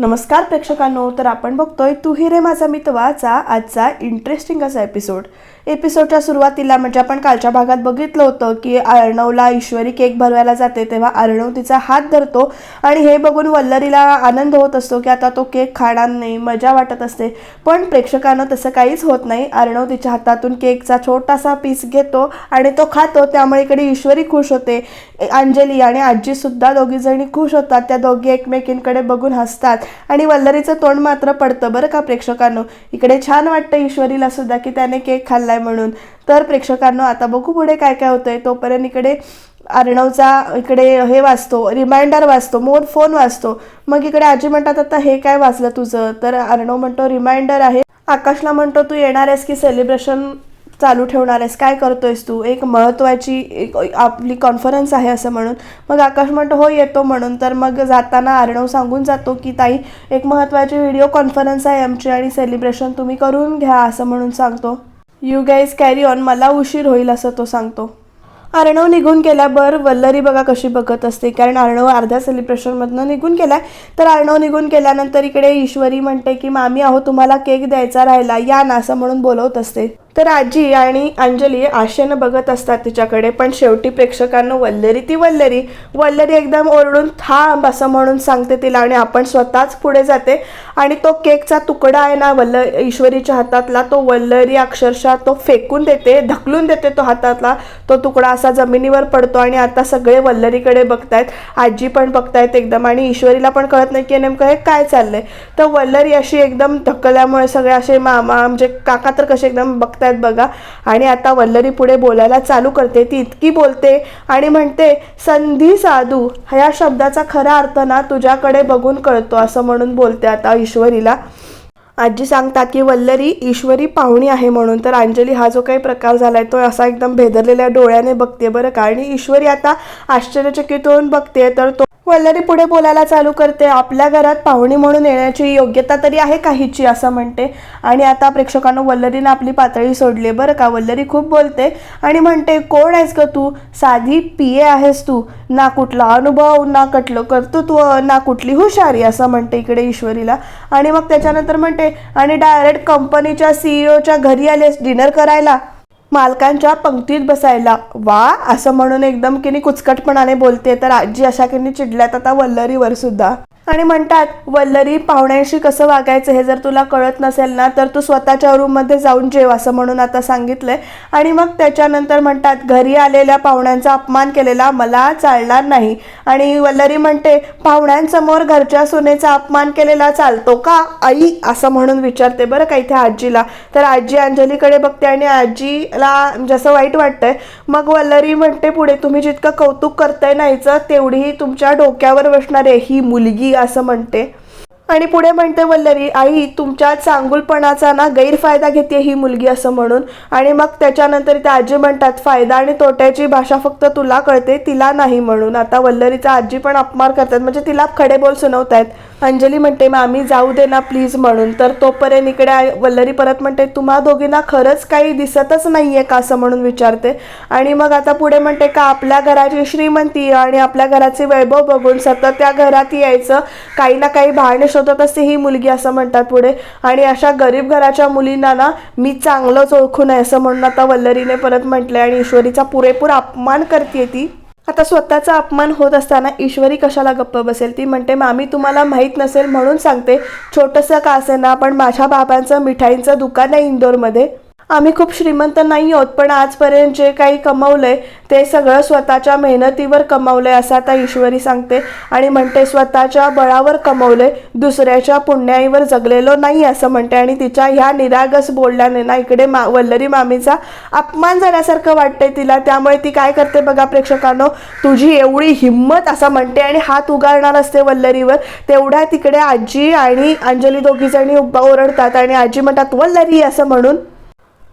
नमस्कार प्रेक्षकांनो तर आपण बघतोय तू ही रे माझा मितवाचा आजचा इंटरेस्टिंग असा एपिसोड एपिसोडच्या सुरुवातीला म्हणजे आपण कालच्या भागात बघितलं होतं की अर्णवला ईश्वरी केक भरवायला जाते तेव्हा अर्णव तिचा हात धरतो आणि हे बघून वल्लरीला आनंद होत असतो की आता तो केक खाणार नाही मजा वाटत असते. पण प्रेक्षकांना तसं काहीच होत नाही. अर्णव तिच्या हातातून केकचा छोटासा पीस घेतो आणि तो खातो. त्यामुळे इकडे ईश्वरी खुश होते. अंजली आणि आजीसुद्धा दोघीजणी खुश होतात. त्या दोघी एकमेकींकडे बघून हसतात आणि वल्लरीचं तोंड मात्र पडतं. बरं का प्रेक्षकांनो? इकडे छान वाटतं ईश्वरीला सुद्धा की त्याने केक खाल्लाय. म्हणून. तर प्रेक्षकांना आता बघू पुढे काय काय होतंय. तोपर्यंत इकडे अर्णवचा इकडे हे वाचतो रिमाइंडर वाचतो मोर फोन वाचतो. मग इकडे आजी म्हणतात आता हे काय वाचलं तुझं? तर अर्णव म्हणतो रिमाइंडर आहे. आकाशला म्हणतो तू येणार आहेस की सेलिब्रेशन चालू ठेवणार आहेस? काय करतोयस तू? एक महत्त्वाची एक आपली कॉन्फरन्स आहे असं म्हणून. मग आकाश म्हणतो हो येतो म्हणून. तर मग जाताना अर्णव सांगून जातो की ताई एक महत्त्वाची व्हिडिओ कॉन्फरन्स आहे आमची आणि सेलिब्रेशन तुम्ही करून घ्या असं म्हणून सांगतो. यू गाईज कॅरी ऑन मला उशीर होईल असं तो सांगतो. अर्णव निघून गेल्यावर वल्लरी बघा कशी बघत असते. कारण अर्णव अर्ध्या सेलिब्रेशनमधनं निघून गेलाय. तर अर्णव निघून गेल्यानंतर इकडे ईश्वरी म्हणते की मामी अहो तुम्हाला केक द्यायचा राहिला. या ना असं म्हणून बोलवत असते. तर आजी आणि अंजली आशेनं बघत असतात तिच्याकडे पण शेवटी प्रेक्षकांना वल्लरी ती वल्लरी. वल्लरी एकदम ओरडून थांब असं म्हणून सांगते तिला आणि आपण स्वतःच पुढे जाते. आणि तो केकचा तुकडा आहे ना वल्ल ईश्वरीच्या हातातला तो वल्लरी अक्षरशः तो फेकून देते ढकलून देते तो हातातला. तो तुकडा असा जमिनीवर पडतो आणि आता सगळे वल्लरीकडे बघतायत. आजी पण बघतायत एकदम आणि ईश्वरीला पण कळत नाही की नेमकं हे काय चाललंय. तर वल्लरी अशी एकदम ढकलल्यामुळे सगळे असे मामा म्हणजे काका तर कसे एकदम बघतायत बघा. आणि आता वल्लरी पुढे बोलायला चालू करते. ती इतकी बोलते आणि म्हणते संधी साधू ह्या शब्दाचा खरा अर्थ ना तुझ्याकडे बघून कळतो असं म्हणून बोलते आता ईश्वरीला. आजी सांगतात की वल्लरी ईश्वरी पाहुणी आहे म्हणून तर अंजली हा जो काही प्रकार झालाय तो असा एकदम भेदरलेल्या डोळ्याने बघते बरं का. आणि ईश्वरी आता आश्चर्यचकित होऊन बघते तर तो वल्लरी पुढे बोलायला चालू करते. आपल्या घरात पाहुणी म्हणून येण्याची योग्यता तरी आहे काहीची असं म्हणते. आणि आता प्रेक्षकांना वल्लरीनं आपली पातळी सोडली बरं का? वल्लरी खूप बोलते आणि म्हणते कोण आहेस का तू? साधी पिये आहेस तू. ना कुठला अनुभव ना कटलं कर्तृत्व ना कुठली हुशारी असं म्हणते इकडे ईश्वरीला. आणि मग त्याच्यानंतर म्हणते आणि डायरेक्ट कंपनीच्या सीईओच्या घरी आलेस डिनर करायला? मालकांच्या पंक्तीत बसायला. वा असं म्हणून एकदम किनी कुचकटपणाने बोलते तर आजी अशा किनी चिडल्यात आता वल्लरीवर सुद्धा. आणि म्हणतात वल्लरी पाहुण्यांशी कसं वागायचं हे जर तुला कळत नसेल ना तर तू स्वतःच्या रूममध्ये जाऊन जेव असं म्हणून आता सांगितलंय. आणि मग त्याच्यानंतर म्हणतात घरी आलेल्या पाहुण्यांचा अपमान केलेला मला चालणार नाही. आणि वल्लरी म्हणते पाहुण्यांसमोर घरच्या सुनेचा अपमान केलेला चालतो का आई? असं म्हणून विचारते बरं का इथे आजीला. तर आजी अंजलीकडे बघते आणि आजीला जसं वाईट वाटतंय मग वल्लरी म्हणते पुढे तुम्ही जितकं कौतुक करताय नाहीचं तेवढीही तुमच्या डोक्यावर बसणार आहे. ही मुलगी असं म्हणते. आणि पुढे म्हणते वल्लरी आई तुमच्या चांगुलपणाचा ना गैरफायदा घेते ही मुलगी असं म्हणून. आणि मग त्याच्यानंतर त्या आजी म्हणतात फायदा आणि तोट्याची भाषा फक्त तुला कळते तिला नाही म्हणून. आता वल्लरीचा आजी पण अपमान करतात म्हणजे तिला खडे बोल सुनवतायत. अंजली म्हणते मामी जाऊ दे ना प्लीज म्हणून. तर तोपर्यंत इकडे वल्लरी परत म्हणते तुम्हा दोघींना खरंच काही दिसतच नाहीये का? असं म्हणून विचारते. आणि मग आता पुढे म्हणते का आपल्या घराची श्रीमंती आणि आपल्या घराचे वैभव बघून सतत त्या घरात यायचं? काही ना काही बहाणे शोधत असते ही मुलगी असं म्हणतात पुढे. आणि अशा गरीब घराच्या मुलींना ना मी चांगलंच ओळखू आहे असं म्हणून आता वल्लरीने परत म्हटलंय आणि ईश्वरीचा पुरेपूर अपमान करते ती. आता स्वतःचा अपमान होत असताना ईश्वरी कशाला गप्प बसेल? ती म्हणते मामी तुम्हाला माहीत नसेल म्हणून सांगते छोटंसं का असेना पण माझ्या बाबांचं मिठाईंचं दुकान आहे इंदोरमध्ये. आम्ही खूप श्रीमंत नाही आहोत पण आजपर्यंत जे काही कमवलंय ते सगळं स्वतःच्या मेहनतीवर कमवलंय असं आता ईश्वरी सांगते. आणि म्हणते स्वतःच्या बळावर कमवलंय दुसऱ्याच्या पुण्याईवर जगलेलो नाही असं म्हणते. आणि तिच्या ह्या निरागस बोलल्याने ना इकडे मा वल्लरी मामीचा अपमान झाल्यासारखं वाटतंय तिला. त्यामुळे ती काय करते बघा प्रेक्षकांनो तुझी एवढी हिंमत असं म्हणते. आणि हात उगारणार असते वल्लरीवर. तेवढ्या तिकडे आजी आणि अंजली दोघी जणी ओरडतात. आणि आजी म्हणतात वल्लरी असं म्हणून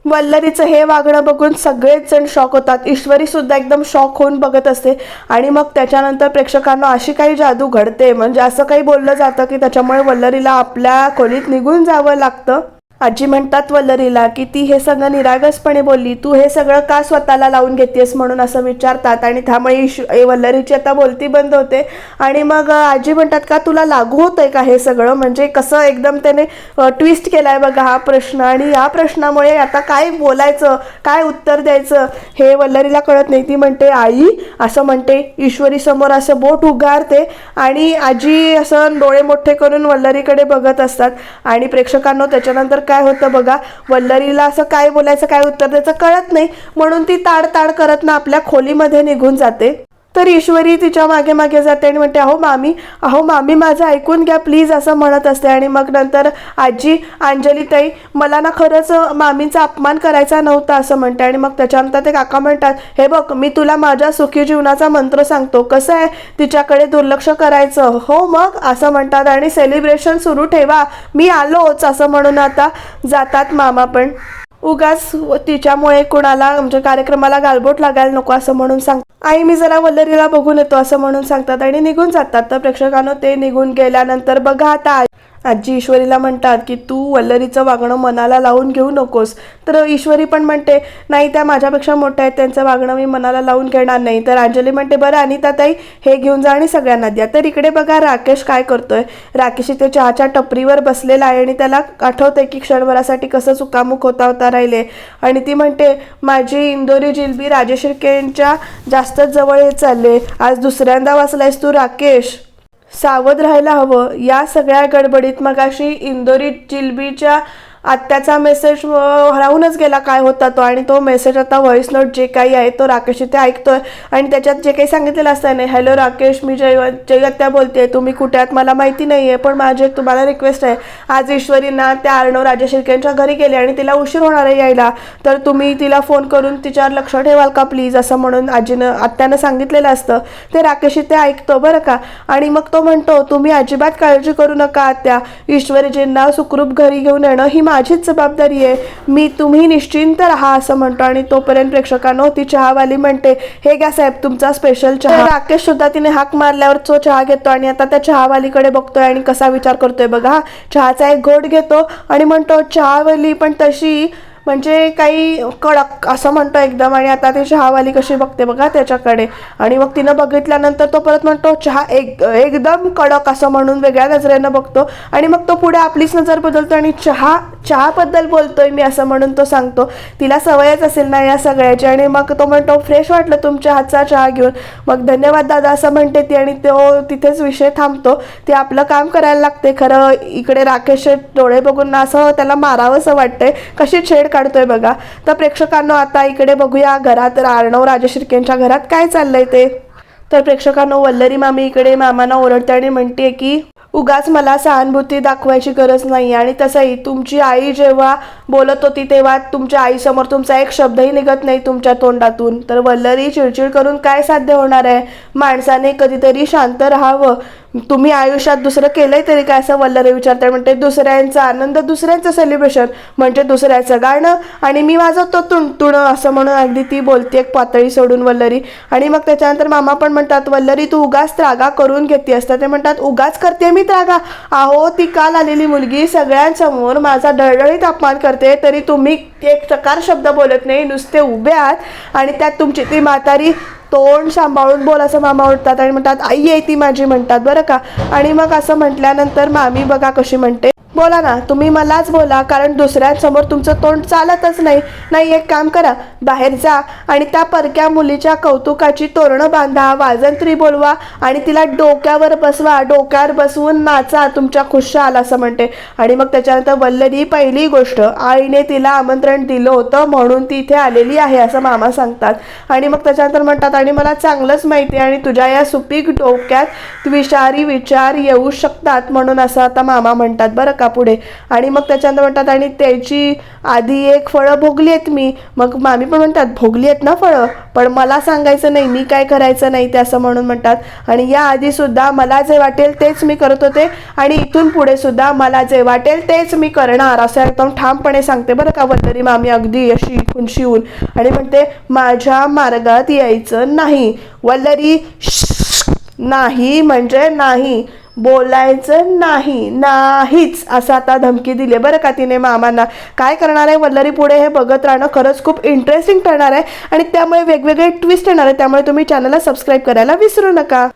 वल्लरीचं हे वागणं बघून सगळेच जण शॉक होतात. ईश्वरी सुद्धा एकदम शॉक होऊन बघत असते. आणि मग त्याच्यानंतर प्रेक्षकांना अशी काही जादू घडते. म्हणजे असं काही बोललं जातं की त्याच्यामुळे वल्लरीला आपल्या खोलीत निघून जावं लागतं. आजी म्हणतात वल्लरीला की ती हे सगळं निरागसपणे बोलली तू हे सगळं का स्वतःला लावून घेतेस म्हणून असं विचारतात? आणि त्यामुळे इशू ए, वल्लरीची आता बोलती बंद होते. आणि मग आजी म्हणतात का तुला लागू होतंय का हे सगळं? म्हणजे कसं एकदम त्याने ट्विस्ट केलाय बघा हा प्रश्न. आणि या प्रश्नामुळे आता काय बोलायचं? काय उत्तर द्यायचं? हे वल्लरीला कळत नाही. ती म्हणते आई असं म्हणते. ईश्वरी समोर असं बोट उगारते. आणि आजी असं डोळे मोठे करून वल्लरीकडे बघत असतात. आणि प्रेक्षकांनो त्याच्यानंतर काय होतं बघा? वल्लरीला असं काय बोलायचं काय उत्तर द्यायचं कळत नाही. म्हणून ती ताड ताड करत ना आपल्या खोलीमध्ये निघून जाते. तर ईश्वरी तिच्यामागे मागे जाते आणि म्हणते अहो मामी अहो मामी माझं ऐकून घ्या प्लीज असं म्हणत असते. आणि मग नंतर आजी अंजली ताई मला ना खरंच मामींचा अपमान करायचा नव्हता असं म्हणते. आणि मग त्याच्यानंतर ते काका म्हणतात हे बघ मी तुला माझ्या सुखी जीवनाचा मंत्र सांगतो. कसं आहे? तिच्याकडे दुर्लक्ष करायचं. हो मग असं म्हणतात. आणि सेलिब्रेशन सुरू ठेवा. मी आलोच असं म्हणून आता जातात मामा पण. उगाच तिच्यामुळे कुणाला म्हणजे कार्यक्रमाला गालबोट लागायला नको असं म्हणून सांग. आई मी जरा वल्लरीला बघून येतो असं म्हणून सांगतात आणि निघून जातात. तर प्रेक्षकांनो ते निघून गेल्यानंतर बघा आता. आजी ईश्वरीला म्हणतात की तू वल्लरीचं वागणं मनाला लावून घेऊ नकोस. तर ईश्वरी पण म्हणते नाही त्या माझ्यापेक्षा मोठ्या आहेत त्यांचं वागणं मी मनाला लावून घेणार नाही. तर अंजली म्हणते बरं अनिता ताई हे घेऊन जा आणि सगळ्यांना द्या. तर इकडे बघा राकेश काय करतोय. राकेश इथे चहाच्या टपरीवर बसलेला आहे आणि त्याला आठवतंय की क्षणभरासाठी कसं चुकामुक होता होता राहिले. आणि ती म्हणते माझी इंदोरी जिलबी राजेश शिर्केंच्या जास्तच जवळ येत चालले. आज दुसऱ्यांदा वाचलायस तू राकेश. सावध राहायला हवं. या सगळ्या गडबडीत मगाशी इंदोरीत जिलबीच्या आत्याचा मेसेज राहूनच गेला काय होता तो आणि तो मेसेज आता व्हॉइस नोट जे काही आहे तो राकेश इथे ऐकतोय. आणि त्याच्यात जे काही सांगितलेलं असतं नाही हॅलो राकेश मी जय जयत्या बोलते तुम्ही कुठे आहात? मला माहिती नाही आहे पण माझी एक तुम्हाला रिक्वेस्ट आहे. आज ईश्वरींना त्या अर्णव राजे शिर्केंच्या घरी गेले आणि तिला उशीर होणार आहे यायला. तर तुम्ही तिला फोन करून तिच्यावर लक्ष ठेवाल का प्लीज असं म्हणून आजीनं आत्यानं सांगितलेलं असतं. ते राकेश इथे ऐकतो बरं का? आणि मग तो म्हणतो तुम्ही अजिबात काळजी करू नका आत्या. ईश्वरीजींना सुखरूप घरी घेऊन येणं ही माझीच जबाबदारी आहे. मी तुम्ही निश्चिंत राहा असं म्हणतो आणि तोपर्यंत प्रेक्षकांनो ती चहावाली म्हणते हे घ्या साहेब तुमचा स्पेशल चहा. राकेश सुद्धा तिने हाक मारल्यावर तो चहा घेतो आणि आता त्या चहावालीकडे बघतोय आणि कसा विचार करतोय बघा. चहाचा एक घोट घेतो आणि म्हणतो चहावाली पण तशी म्हणजे काही कडक असं म्हणतो एकदम आणि आता ती चहावाली कशी बघते बघा त्याच्याकडे. आणि मग तिनं बघितल्यानंतर तो परत म्हणतो चहा एक एकदम कडक असं म्हणून वेगळ्या नजरेनं बघतो. आणि मग तो पुढे आपलीच नजर बदलतो आणि चहा चहाबद्दल बोलतोय मी असं म्हणून तो सांगतो. तिला सवयच असेल ना या सगळ्याची. आणि मग तो म्हणतो फ्रेश वाटलं तुमच्या हातचा चहा घेऊन. मग धन्यवाद दादा असं म्हणते ती आणि तो तिथेच विषय थांबतो. ती आपलं काम करायला लागते. खरं इकडे राकेश डोळे बघून असं त्याला मारावंसं वाटतंय. कशी छेड काढतोय बघा. तर प्रेक्षकांनो आता इकडे बघूया घरात अर्णव राजशिर्केंच्या घरात काय चाललंय ते. तर प्रेक्षकांनो वल्लरी मामी इकडे मामांना ओरडते आणि म्हणते की उगाच मला सहानुभूती दाखवायची गरज नाही आणि तसंही तुमची आई जेव्हा बोलत होती तेव्हा तुमच्या आईसमोर तुमचा एक शब्दही निघत नाही तुमच्या तोंडातून. तर वल्लरी चिडचिड करून काय साध्य होणार आहे? माणसाने कधीतरी शांत राहावं. तुम्ही आयुष्यात दुसरं केलंय तरी काय असं वल्लरी विचारते म्हणते दुसऱ्यांचा आनंद दुसऱ्यांचं सेलिब्रेशन म्हणजे दुसऱ्याचं गाणं. आणि मी वाजवतो तुणतुण असं म्हणून अगदी ती बोलते एक पातळी सोडून वल्लरी. आणि मग त्याच्यानंतर मामा पण म्हणतात वल्लरी तू उगाच त्रागा करून घेते असतात ते म्हणतात उगाच करते मी त्रागा. अहो ती काल आलेली मुलगी सगळ्यांसमोर माझा डळडळीत अपमान करते तरी तुम्ही एक चकार शब्द बोलत नाही नुसते उभे आहात. आणि त्यात तुमची ती म्हातारी तोंड सांभाळून बोल असं मामा उठतात आणि म्हणतात आई आहे ती माझी म्हणतात. बरं का? आणि मग असं म्हटल्यानंतर मामी बघा कशी म्हणते बोला ना तुम्ही मलाच बोला कारण दुसऱ्यांसमोर तुमचं तोंड चालतच नाही. नाही एक काम करा बाहेर जा आणि त्या परक्या मुलीच्या कौतुकाची तोरणं बांधा वाजंत्री बोलवा आणि तिला डोक्यावर बसवा डोक्यावर बसवून नाचा तुमच्या खुशाल असं म्हणते. आणि मग त्याच्यानंतर वल्लरी पहिली गोष्ट आईने तिला आमंत्रण दिलं होतं म्हणून ती इथे आलेली आहे असं मामा सांगतात. आणि मग त्याच्यानंतर म्हणतात आणि मला चांगलंच माहिती आहे आणि तुझ्या या सुपीक डोक्यात विषारी विचार येऊ शकतात म्हणून असं आता मामा म्हणतात. बरं का? पुढे. आणि मग त्याच्यानंतर म्हणतात आणि त्याची आधी एक फळं भोगली आहेत मी. मग मामी पण म्हणतात भोगली आहेत ना फळं? पण मला सांगायचं नाही मी काय करायचं नाही ते असं म्हणून म्हणतात. आणि या आधी सुद्धा मला जे वाटेल तेच मी करत होते. आणि इथून पुढे सुद्धा मला जे वाटेल तेच मी करणार असं एकदम ठामपणे सांगते बरं का वल्लरी मामी अगदी अशी खुनशी होऊन आणि म्हणते माझ्या मार्गात यायचं नाही. वल्लरी नाही म्हणजे नाही. बोलायचं नाही. नाहीच. असं आता धमकी दिली बरं का तिने मामांना. काय करणार आहे वल्लरी पुढे हे बघत राहणं खरंच खूप इंटरेस्टिंग ठरणार आहे. आणि त्यामुळे वेगवेगळे ट्विस्ट येणार आहे त्यामुळे तुम्ही चॅनलला सबस्क्राईब करायला विसरू नका.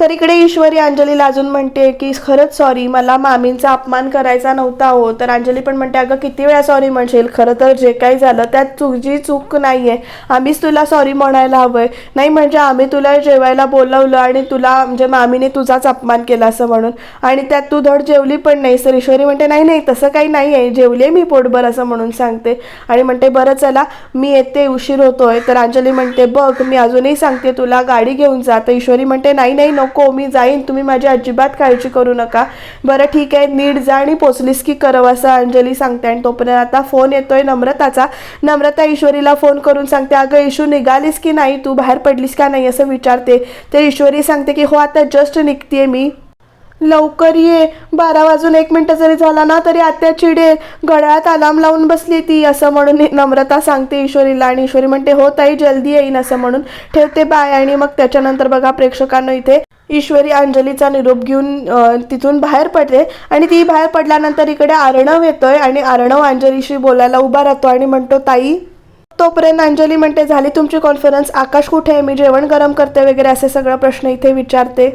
तर इकडे ईश्वरी अंजलीला अजून म्हणते की खरंच सॉरी मला मामींचा अपमान करायचा नव्हता हो. तर अंजली पण म्हणते अगं किती वेळा सॉरी म्हणशील? खरं तर जे काही झालं त्यात तुझी चूक नाही आहे आम्हीच तुला सॉरी म्हणायला हवंय. नाही म्हणजे आम्ही तुला जेवायला बोलवलं आणि तुला म्हणजे मामीने तुझाच अपमान केला असं म्हणून. आणि त्यात तू धड जेवली पण नाही. तर ईश्वरी म्हणते नाही नाही तसं काही नाही आहे जेवली आहे मी पोटभर असं म्हणून सांगते. आणि म्हणते बरं चला मी येते उशीर होतोय. तर अंजली म्हणते बघ मी अजूनही सांगते तुला गाडी घेऊन जा. तर ईश्वरी म्हणते नाही नाही नको मी जाईन तुम्ही माझी अजिबात काळजी करू नका. बरं ठीक आहे नीट जा आणि पोचलीस की करव असं अंजली सांगते. आणि तोपर्यंत आता फोन येतोय नम्रताचा. नम्रता ईश्वरीला फोन करून सांगते अगं इशू निघालीस की नाही? तू बाहेर पडलीस का नाही? असं विचारते. तर ईश्वरी सांगते की हो आता जस्ट निघते मी. लवकर ये. बारा वाजून एक मिनटं जरी झाला ना तरी आत्या चिडेल गळ्यात अलाम लावून बसली ती असं म्हणून नम्रता सांगते ईश्वरीला. आणि ईश्वरी म्हणते हो ताई जल्दी येईन असं म्हणून ठेवते बाय. आणि मग त्याच्यानंतर बघा प्रेक्षकांना इथे ईश्वरी अंजलीचा निरोप घेऊन तिथून बाहेर पडते. आणि ती बाहेर पडल्यानंतर इकडे आर्णव येतोय आणि आर्णव अंजलीशी बोलायला उभा राहतो आणि म्हणतो ताई तोपर्यंत अंजली म्हणते झाली तुमची कॉन्फरन्स आकाश कुठे आहे? मी जेवण गरम करते वगैरे असे सगळं प्रश्न इथे विचारते.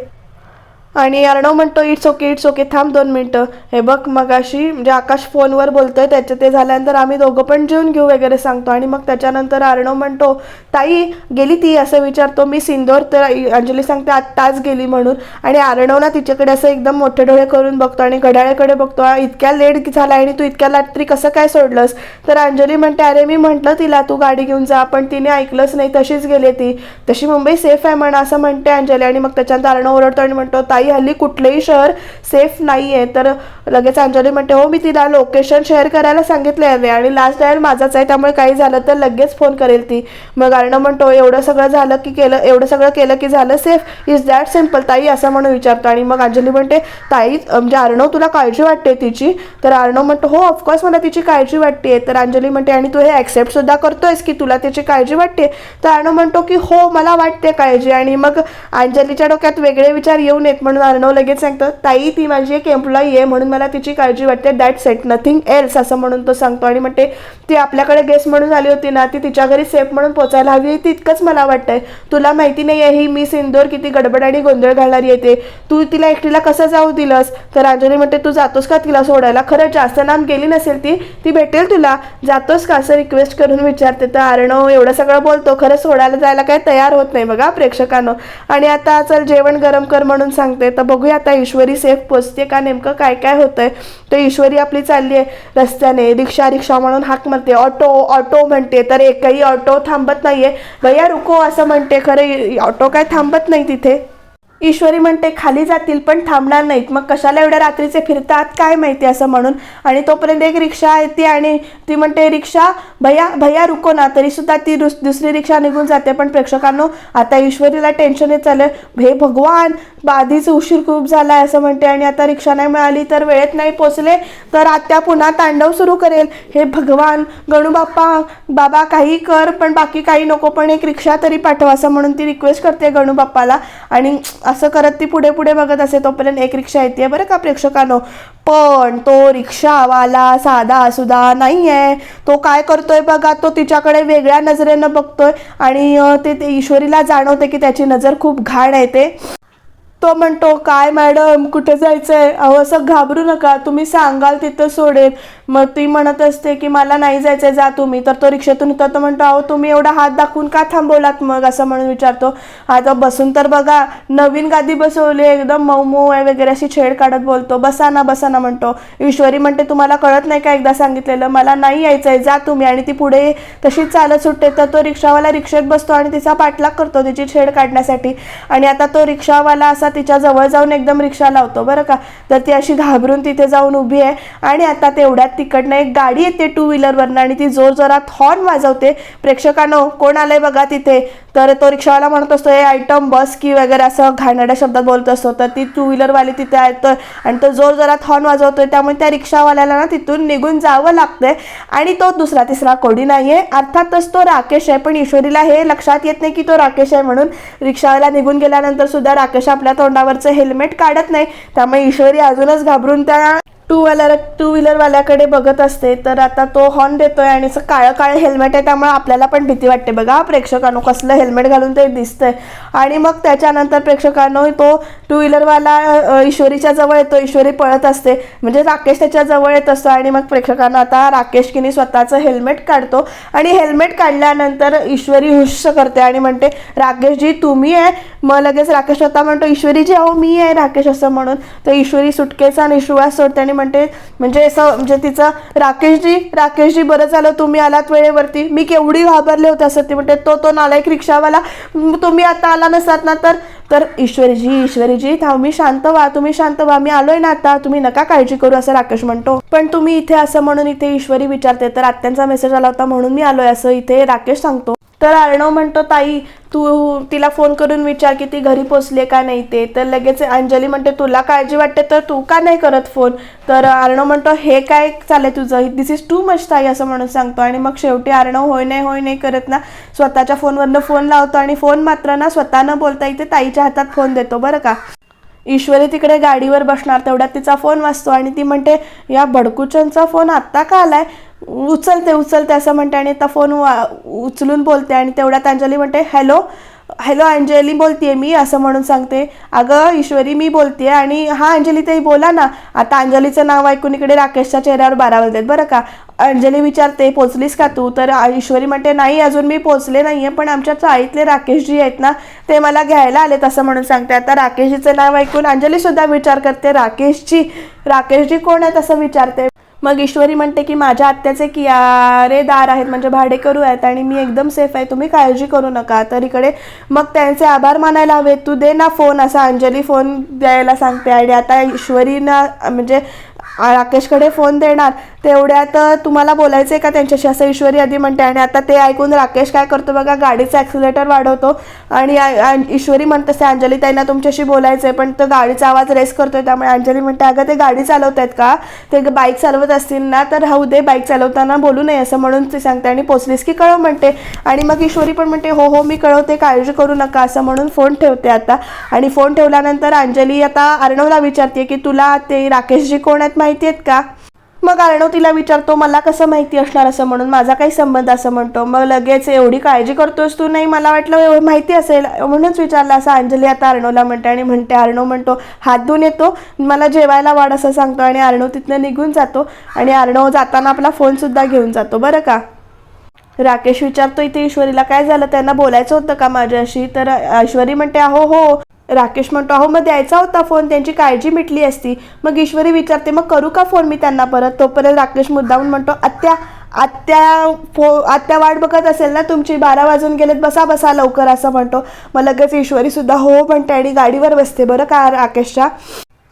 आणि अर्णव म्हणतो इट्स ओके इट्स ओके थांब दोन मिनटं. हे बघ मगाशी म्हणजे आकाश फोनवर बोलतोय त्याचं ते झाल्यानंतर आम्ही दोघं पण जेवून घेऊ वगैरे सांगतो. आणि मग त्याच्यानंतर अर्णव म्हणतो ताई गेली ती? असं विचारतो. मी सिंदोर तर अंजली सांगते आत्ताच गेली म्हणून. आणि अर्णव ना तिच्याकडे असं एकदम मोठे डोळे करून बघतो आणि घड्याळ्याकडे बघतो. "आ, इतक्या लेट झाला आणि तू इतक्या रात्री कसं काय सोडलंस? तर अंजली म्हणते अरे मी म्हटलं तिला तू गाडी घेऊन जा पण तिने ऐकलंच नाही तशीच गेली ती. तशी मुंबई सेफ आहे म्हणा असं म्हणते अंजली. आणि मग त्याच्यानंतर अर्णव ओरडतो आणि म्हणतो ताई हल्ली कुठलंही शहर सेफ नाही आहे तर लगेच अंजली म्हणते हो मी तिला लोकेशन शेअर करायला सांगितलं आहे आणि लास्ट डायल माझाच आहे त्यामुळे काही झालं तर लगेच फोन करेल ती. मग अर्णव म्हणतो एवढं सगळं झालं की केलं एवढं सगळं केलं की झालं सेफ इज दॅट सिंपल ताई? असं म्हणून विचारतो. आणि मग अंजली म्हणते ताई म्हणजे अर्णव तुला काळजी वाटते तिची? तर अर्णव म्हणतो हो ऑफकोर्स मला तिची काळजी वाटते. तर अंजली म्हणते आणि तू हे ॲक्सेप्ट सुद्धा करतोयस की तुला त्याची काळजी वाटते? तर अर्णव म्हणतो की हो मला वाटते काळजी. आणि मग अंजलीच्या डोक्यात वेगळे विचार येऊन येत. म्हणून अर्णव लगेच सांगतो ताई ती माझी एक एम्प्लॉई आहे म्हणून मला तिची काळजी वाटते. दॅट सेट नथिंग एल्स असं म्हणून तो सांगतो. आणि म्हणते ती आपल्याकडे गेस्ट म्हणून आली होती ना ती तिच्या घरी सेफ म्हणून पोचायला हवी होती. इतकंच मला वाटतंय. तुला माहिती नाही आहे ही मी सिंदोर किती गडबड आणि गोंधळ घालणारी येते तू. तिला एकटीला कसं जाऊ दिलंस? तर अंजली म्हणते तू जातोस का तिला सोडायला? खरं जास्त नाम गेली नसेल ती. ती भेटेल तुला. जातोस का? असं रिक्वेस्ट करून विचारते. तर अर्णव एवढं सगळं बोलतो. खरं सोडायला जायला काय तयार होत नाही बघा प्रेक्षकांनो. आणि आता चल जेवण गरम कर म्हणून सांगते. तर बघूया आता ईश्वरी सेफ पोचते का? नेमकं काय काय होतंय? तर ईश्वरी आपली चालली आहे रस्त्याने. रिक्षा रिक्षा म्हणून हाक मारते. ऑटो ऑटो म्हणते. तर एकही ऑटो थांबत नाहीये. भैया रुको असं म्हणते. खरं ऑटो काय थांबत नाही तिथे? ईश्वरी म्हणते खाली जातील पण थांबणार नाहीत. मग कशाला एवढ्या रात्रीचे फिरतात? काय माहिती असं म्हणून. आणि तोपर्यंत एक रिक्षा येते आणि ती म्हणते रिक्षा भैया भैया रुको ना. तरी सुद्धा ती दुसरी रिक्षा निघून जाते. पण प्रेक्षकांनो आता ईश्वरीला टेन्शन येत चाललं हे भगवान आधीच उशीर खूप झालाय असं म्हणते. आणि आता रिक्षा नाही मिळाली तर वेळेत नाही पोचले तर आत्या पुन्हा तांडव सुरू करेल. हे भगवान गणूबाप्पा बाबा काही कर पण बाकी काही नको पण एक रिक्षा तरी पाठवा असं म्हणून ती रिक्वेस्ट करते गणू बाप्पाला. आणि असं करत ती पुढे पुढे बघत असे तोपर्यंत एक रिक्षा येते बरं का प्रेक्षकांनो? पण तो रिक्षावाला साधा सुद्धा नाही आहे तो काय करतोय बघा तो तिच्याकडे वेगळ्या नजरेनं बघतोय आणि ते ते ईश्वरीला जाणवते की त्याची नजर खूप घाण आहे ते. तो म्हणतो काय मॅडम कुठे जायचंय? अहो असं घाबरू नका. तुम्ही सांगाल तिथं सोडेल. मग ती म्हणत असते की मला नाही जायचंय जा तुम्ही. तर तो रिक्षेतून उतरतो म्हणतो अहो तुम्ही एवढा हात दाखवून का थांबवलात मग? असं म्हणून विचारतो. आता बसून तर बघा नवीन गादी बसवली एकदम मऊ मऊ आहे वगैरे अशी छेड काढत बोलतो. बसा ना बसा ना म्हणतो. ईश्वरी म्हणते तुम्हाला कळत नाही का एकदा सांगितलेलं? मला नाही यायचंय जा तुम्ही. आणि ती पुढे तशीच चालत सुटते. तर तो रिक्षावाला रिक्षेत बसतो आणि तिचा पाठलाग करतो तिची छेड काढण्यासाठी. आणि आता तो रिक्षावाला असा तिच्या जवळ जाऊन एकदम रिक्षा लावतो बरं का? तर ती अशी घाबरून तिथे जाऊन उभी आहे. आणि आता तेवढ्यात तिकडनं एक गाडी येते टू व्हीलरवरनं आणि ती जोर जोरात हॉर्न वाजवते. प्रेक्षकांनो कोण आलंय बघा तिथे? तर तो रिक्षावाला म्हणत असतो हे आयटम बस की वगैरे असं घाणेरड्या शब्दात बोलत असतो. तर ती टू व्हीलरवाली तिथे आहे. तर आणि तो जोर जोरात हॉर्न वाजवतोय. त्यामुळे त्या रिक्षावाल्याला ना तिथून निघून जावं लागतंय. आणि तो दुसरा तिसरा कोडी नाहीये. अर्थातच तो राकेश आहे. पण ईश्वरीला हे लक्षात येत नाही की तो राकेश आहे म्हणून रिक्षावाला निघून गेल्यानंतर सुद्धा राकेश आपल्या तोंडावरचं हेल्मेट काढत नाही. त्यामुळे ईश्वरी अजूनच घाबरून त्या टू व्हीलर टू व्हीलरवाल्याकडे बघत असते तर आता तो हॉर्न देतोय आणि असं काळं काळं हेल्मेट आहे त्यामुळे आपल्याला पण भीती वाटते. बघा प्रेक्षकांनो कसलं हेल्मेट घालून ते दिसतंय. आणि मग त्याच्यानंतर प्रेक्षकांनो तो टू व्हीलरवाला ईश्वरीच्या जवळ येतो. ईश्वरी पळत असते. म्हणजे राकेश त्याच्याजवळ येत असतो आणि मग प्रेक्षकांना आता राकेश किनी स्वतःचं हेल्मेट काढतो. आणि हेल्मेट काढल्यानंतर ईश्वरी हुश करते आणि म्हणते राकेशजी तुम्ही आहे. मग लगेच राकेश स्वतः म्हणतो ईश्वरीजी अहो मी आहे राकेश असं म्हणून. तर ईश्वरी सुटकेचा निश्वास सोडते आणि म्हणते म्हणजे असं म्हणजे तिचं राकेशजी राकेशजी बरं झालं तुम्ही आलात वेळेवरती. मी केवढी घाबरले होते असं ती म्हणते तो तो नालायक रिक्षावाला तुम्ही आता आला नसतात ना तर? तर ईश्वरीजी ईश्वरीजी तुम्ही शांत व्हा तुम्ही शांत व्हा मी आलोय ना आता तुम्ही नका काळजी करू असं राकेश म्हणतो. पण तुम्ही इथे असं म्हणून इथे ईश्वरी विचारते तर आत्यांचा मेसेज आला होता म्हणून मी आलोय असं इथे राकेश सांगतो. तर अर्णव म्हणतो ताई तू तिला फोन करून विचार की ती घरी पोचले का नाही ते. तर लगेच अंजली म्हणते तुला काळजी वाटते तर तू का नाही करत फोन? तर अर्णव म्हणतो हे काय चाललंय तुझं? दिस इज टू मच ताई असं म्हणून सांगतो. आणि मग शेवटी अर्णव होय नाही होय नाही करत ना. स्वतःच्या फोनवरनं फोन लावतो आणि फोन मात्र ना स्वतः न बोलता इथे ताईच्या हातात फोन देतो बरं का. ईश्वरी तिकडे गाडीवर बसणार तेवढ्यात तिचा फोन वाचतो आणि ती म्हणते या भडकुचनचा फोन आत्ता का आलाय? उचलते उचलते असं म्हणते आणि आता फोन वा उचलून बोलते आणि तेवढ्यात अंजली म्हणते हॅलो हॅलो अंजली बोलतेय मी असं म्हणून सांगते. अगं ईश्वरी मी बोलतेय आणि हा अंजली ताई बोला ना आता अंजलीचं नाव ऐकून इकडे राकेशच्या चेहऱ्यावर बारा वाजलेत बरं का. अंजली विचारते पोचलीस का तू? तर ईश्वरी म्हणते नाही अजून मी पोचले आहे पण आमच्या चाळीतले राकेशजी आहेत ना ते मला घ्यायला आलेत असं म्हणून सांगते. आता राकेशजीचं नाव ऐकून अंजलीसुद्धा विचार करते राकेशजी राकेशजी कोण आहेत? असं विचारते. मग ईश्वरी म्हणते की माझ्या आत्याचे कियारेदार आहेत म्हणजे भाडेकरू आहेत आणि मी एकदम सेफ आहे. तुम्ही काळजी करू नका. तर इकडे मग त्यांचे आभार मानायला हवे तू दे ना फोन असा अंजली फोन द्यायला सांगते. आणि आता ईश्वरीनं म्हणजे राकेशकडे फोन देणार. तेवढ्यात तुम्हाला बोलायचं आहे का त्यांच्याशी? असं ईश्वरी आधी म्हणते आणि आता ते ऐकून राकेश काय करतो बघा गाडीचं ॲक्सिलेटर वाढवतो आणि ईश्वरी म्हणत असते अंजली त्यांना तुमच्याशी बोलायचं आहे पण तो गाडीचा आवाज रेस करतोय. त्यामुळे अंजली म्हणते अगं ते गाडी चालवत आहेत का? ते बाईक चालवत असतील ना तर राहू दे बाईक चालवताना बोलू नये असं म्हणून ती सांगते आणि पोचलीस की कळव म्हणते. आणि मग ईश्वरी पण म्हणते हो हो मी कळवते काळजी करू नका असं म्हणून फोन ठेवते आता. आणि फोन ठेवल्यानंतर अंजली आता अर्णवला विचारते की तुला ते राकेशजी कोण आहेत? माहिती आहेत का? मग अर्णव तिला विचारतो मला कसं माहिती असणार असं? म्हणून माझा काही संबंध असं म्हणतो. मग लगेच एवढी काळजी करतोस तू नाही? मला वाटलं एवढं माहिती असेल. म्हणूनच विचारलं असं अंजली आता अर्णवला म्हणते आणि म्हणते. अर्णव म्हणतो हात धुवून येतो मला जेवायला वाढ असं सांगतो. आणि अर्णव तिथनं निघून जातो आणि अर्णव जाताना आपला फोनसुद्धा घेऊन जातो. बरं का? राकेश विचारतो इथे ईश्वरीला काय झालं? त्यांना बोलायचं होतं का माझ्याशी? तर ईश्वरी म्हणते अहो हो राकेश म्हणतो अहो मग द्यायचा होता फोन त्यांची काळजी मिटली असती. मग ईश्वरी विचारते मग करू का फोन मी त्यांना परत? तोपर्यंत राकेश मुद्दाहून म्हणतो आत्या आत्या फो आत्या वाट बघत असेल ना तुमची बारा वाजून गेलेत बसा बसा लवकर असं म्हणतो. मग लगेच ईश्वरीसुद्धा हो म्हणते आणि गाडीवर बसते. बरं का राकेशच्या?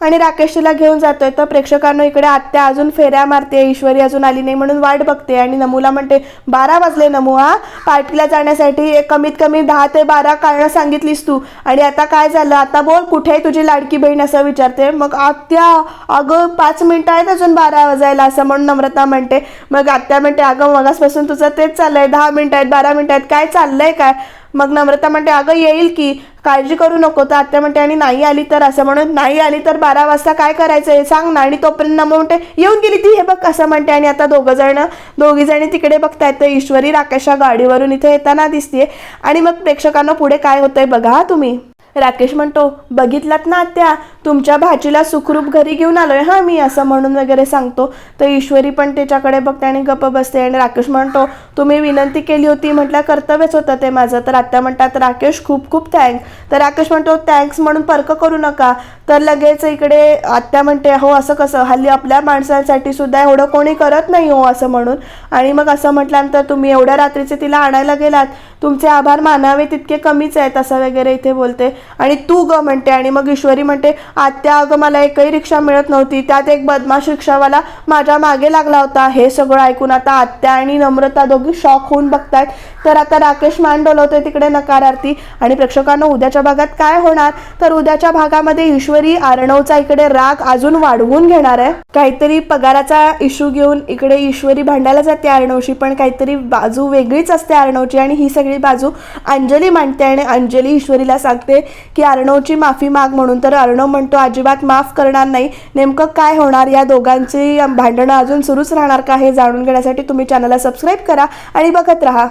आणि राकेशला घेऊन जातोय. तर प्रेक्षकांना इकडे आत्या अजून फेऱ्या मारते. ईश्वरी अजून आली नाही म्हणून वाट बघते. आणि नमूला म्हणते बारा वाजले नमू हा पार्टीला जाण्यासाठी कमीत कमी दहा ते बारा कारणं सांगितलीस तू. आणि आता काय झालं? आता बोल कुठे आहे तुझी लाडकी बहीण? असं विचारते. मग आत्या अगं पाच मिनिटं आहेत अजून बारा वाजायला असं म्हणून नम्रता म्हणते. मग आत्या म्हणते अगं मगासपासून तुझं तेच चाललंय. दहा मिनिटं आहेत बारा मिनिटं आहेत. काय चाललंय काय? मग नम्रता म्हणते अगं येईल की? काळजी करू नको. तर आत्या म्हणते आणि नाही आली तर असं म्हणून नाही आली तर बारा वाजता काय करायचं आहे? सांग ना. आणि तोपर्यंत नम्र म्हणते येऊन गेली ती हे बघ असं म्हणते. आणि आता दोघं जण दोघी जणी तिकडे बघतायत. तर ईश्वरी राकेशच्या गाडीवरून इथे येताना दिसते आणि मग प्रेक्षकांना पुढे काय होतंय बघा हा तुम्ही. राकेश म्हणतो बघितलात ना आत्या तुमच्या भाचीला सुखरूप घरी घेऊन आलोय हा मी असं म्हणून वगैरे सांगतो. तर ईश्वरी पण त्याच्याकडे बघते आणि गप्प बसते आणि राकेश म्हणतो तुम्ही विनंती केली होती म्हटलं कर्तव्यच होतं ते माझं. तर आत्या म्हणतात राकेश खूप खूप थँक्स तर राकेश म्हणतो थँक्स म्हणून पर्क करू नका. तर लगेच इकडे आत्या म्हणते हो असं कसं? हल्ली आपल्या माणसांसाठी सुद्धा एवढं कोणी करत नाही हो असं म्हणून. आणि मग असं म्हटल्यानंतर तुम्ही एवढ्या रात्रीचे तिला आणायला गेलात. तुमचे आभार मानावे तितके कमीच आहेत असं वगैरे इथे बोलते. आणि तू ग म्हणते आणि मग ईश्वरी म्हणते आत्या अगं मला एकही रिक्षा मिळत नव्हती त्यात एक बदमाश रिक्षावाला माझ्या मागे लागला होता. हे सगळं ऐकून आता आत्या आणि नम्रता दोघी शॉक होऊन बघतायत. तर आता राकेश मान तिकडे नकारार्थी. आणि प्रेक्षकांना उद्याच्या भागात काय होणार? तर उद्याच्या भागामध्ये ईश्वरी आर्णवचा इकडे राग अजून वाढवून घेणार आहे. काहीतरी पगाराचा इश्यू घेऊन इकडे ईश्वरी भांडायला जाते आर्णवशी पण काहीतरी बाजू वेगळीच असते आर्णवची आणि ही सगळी बाजू अंजली मांडते आणि अंजली ईश्वरीला सांगते की अर्णवची माफी माग म्हणून. तर अर्णव म्हणतो अजिबात माफ करणार नाही. नेमकं काय होणार? या दोघांची भांडणं अजून सुरूच राहणार का हे जाणून घेण्यासाठी तुम्ही चॅनलला सबस्क्राईब करा आणि बघत राहा.